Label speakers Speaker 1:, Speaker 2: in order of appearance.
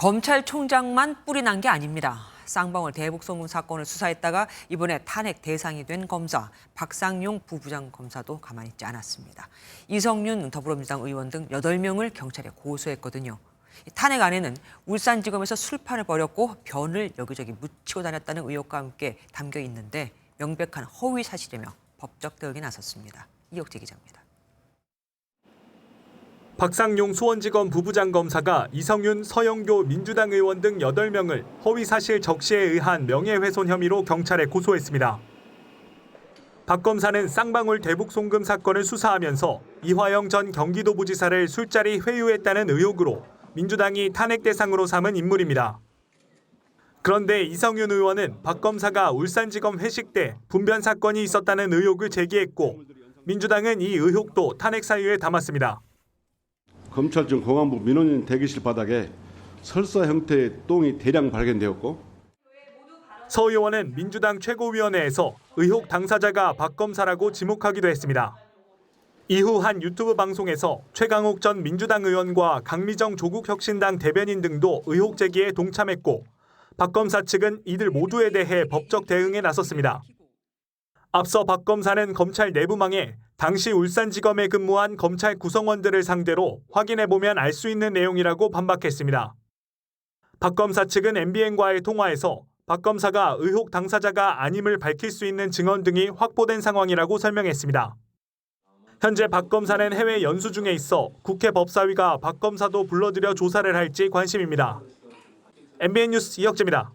Speaker 1: 검찰총장만 뿔이 난게 아닙니다. 쌍방울 대북 송금 사건을 수사했다가 이번에 탄핵 대상이 된 검사 박상용 부부장 검사도 가만히 있지 않았습니다. 이성윤 더불어민주당 의원 등 8명을 경찰에 고소했거든요. 이 탄핵 안에는 울산지검에서 술판을 벌였고 변을 여기저기 묻히고 다녔다는 의혹과 함께 담겨 있는데 명백한 허위 사실이며 법적 대응에 나섰습니다. 이혁재 기자입니다.
Speaker 2: 박상용 수원지검 부부장 검사가 이성윤, 서영교 민주당 의원 등 8명을 허위사실 적시에 의한 명예훼손 혐의로 경찰에 고소했습니다. 박 검사는 쌍방울 대북 송금 사건을 수사하면서 이화영 전 경기도부지사를 술자리 회유했다는 의혹으로 민주당이 탄핵 대상으로 삼은 인물입니다. 그런데 이성윤 의원은 박 검사가 울산지검 회식 때 분변 사건이 있었다는 의혹을 제기했고 민주당은 이 의혹도 탄핵 사유에 담았습니다.
Speaker 3: 검찰청 공안부 민원인 대기실 바닥에 설사 형태의 똥이 대량 발견되었고
Speaker 2: 서 의원은 민주당 최고위원회에서 의혹 당사자가 박 검사라고 지목하기도 했습니다. 이후 한 유튜브 방송에서 최강욱 전 민주당 의원과 강미정 조국혁신당 대변인 등도 의혹 제기에 동참했고 박 검사 측은 이들 모두에 대해 법적 대응에 나섰습니다. 앞서 박 검사는 검찰 내부망에 당시 울산지검에 근무한 검찰 구성원들을 상대로 확인해 보면 알 수 있는 내용이라고 반박했습니다. 박 검사 측은 MBN과의 통화에서 박 검사가 의혹 당사자가 아님을 밝힐 수 있는 증언 등이 확보된 상황이라고 설명했습니다. 현재 박 검사는 해외 연수 중에 있어 국회 법사위가 박 검사도 불러들여 조사를 할지 관심입니다. MBN 뉴스 이혁재입니다.